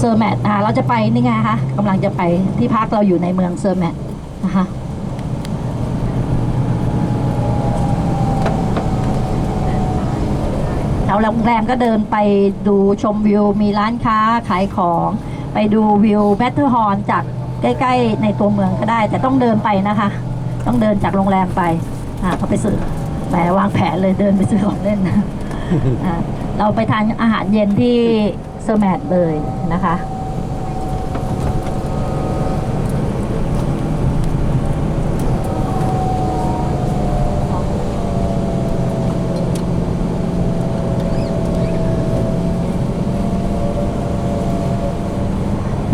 เซอร์แมตอ่าเราจะไปนี่ไงคะกำลังจะไปที่พักเราอยู่ในเมืองเซอร์แมตนะคะแถวโรงแรมก็เดินไปดูชมวิว มีร้านค้าขายของ ไปดูวิวแมทเทอร์ฮอร์นจากใกล้ ๆ ในตัวเมืองก็ได้ แต่ต้องเดินไปนะคะ ต้องเดินจากโรงแรมไปอ่าเขาไปซื้อแหมวางแผนเลยเดินไปซื้อของเล่นนะ อ่าเราไปทานอาหารเย็นที่เซอร์แมทเลยนะคะ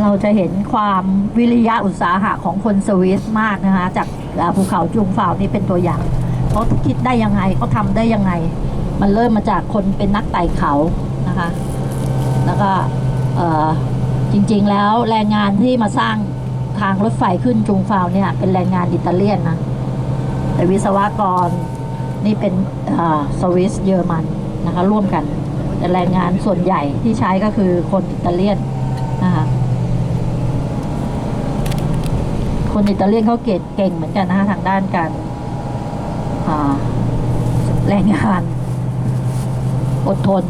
เราจะเห็นความวิริยะอุตสาหะของคนสวิสมากนะคะ จากภูเขาจุงฟาวนี่เป็นตัวอย่าง เขาคิดได้ยังไงเขาทำได้ยังไง มันเริ่มมาจากคนเป็นนักไต่เขานะคะ แล้วก็จริงๆแล้วแรงงานที่มาสร้างทางรถไฟขึ้นจุงฟาวเนี่ยเป็นแรงงานอิตาเลียนนะแต่วิศวกรนี่เป็นสวิสเยอรมันนะคะร่วมกัน แต่แรงงานส่วนใหญ่ที่ใช้ก็คือคนอิตาเลียนนะคะคนอิตาเลียนเขาเก่งเหมือนกันนะคะทางด้านการ แรงงาน อดทน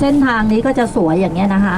เส้นทางนี้ก็จะสวยอย่างเงี้ยนะคะ